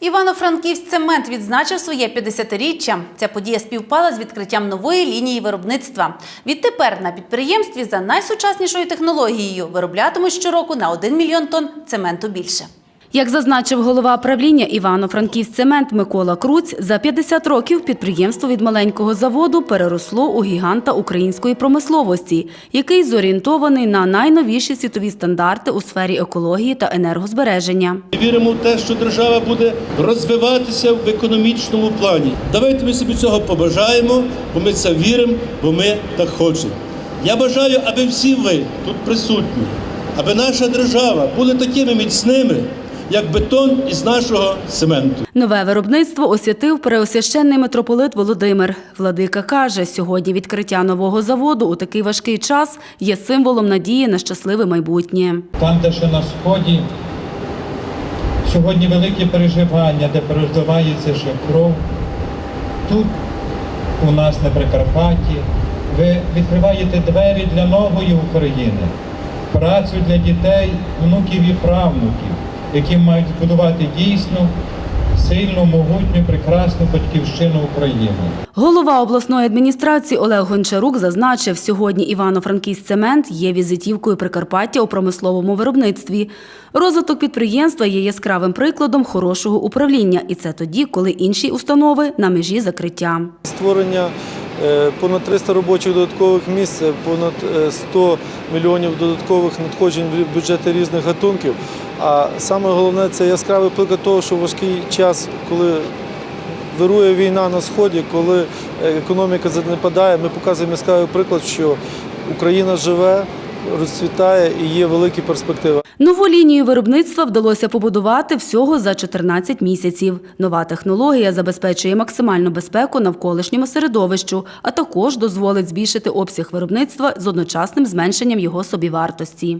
Івано-Франківськ цемент відзначив своє 50-річчя. Ця подія співпала з відкриттям нової лінії виробництва. Відтепер на підприємстві за найсучаснішою технологією вироблятимуть щороку на 1 мільйон тонн цементу більше. Як зазначив голова правління Івано-Франківськцемент Микола Круць, за 50 років підприємство від маленького заводу переросло у гіганта української промисловості, який зорієнтований на найновіші світові стандарти у сфері екології та енергозбереження. Віримо в те, що держава буде розвиватися в економічному плані. Давайте ми собі цього побажаємо, бо ми це віримо, бо ми так хочемо. Я бажаю, аби всі ви тут присутні, аби наша держава були такими міцними, як бетон із нашого цементу. Нове виробництво освятив преосвященний митрополит Володимир. Владика каже, сьогодні відкриття нового заводу у такий важкий час є символом надії на щасливе майбутнє. Там, де ще на сході, сьогодні великі переживання, де переживається ще кров. Тут у нас на Прикарпатті ви відкриваєте двері для нової України, працю для дітей, внуків і правнуків, які мають будувати дійсно сильну, могутню, прекрасну батьківщину України. Голова обласної адміністрації Олег Гончарук зазначив, сьогодні Івано-Франківськ цемент є візитівкою Прикарпаття у промисловому виробництві. Розвиток підприємства є яскравим прикладом хорошого управління, і це тоді, коли інші установи на межі закриття. Створення понад 300 робочих додаткових місць, е, понад е, 100 мільйонів додаткових надходжень в бюджети різних гатунків. А саме головне це яскравий приклад того, що важкий час, коли вирує війна на сході, коли е, економіка занепадає, ми показуємо яскравий приклад, що Україна живе, розцвітає і є великі перспективи. Нову лінію виробництва вдалося побудувати всього за 14 місяців. Нова технологія забезпечує максимальну безпеку навколишньому середовищу, а також дозволить збільшити обсяг виробництва з одночасним зменшенням його собівартості.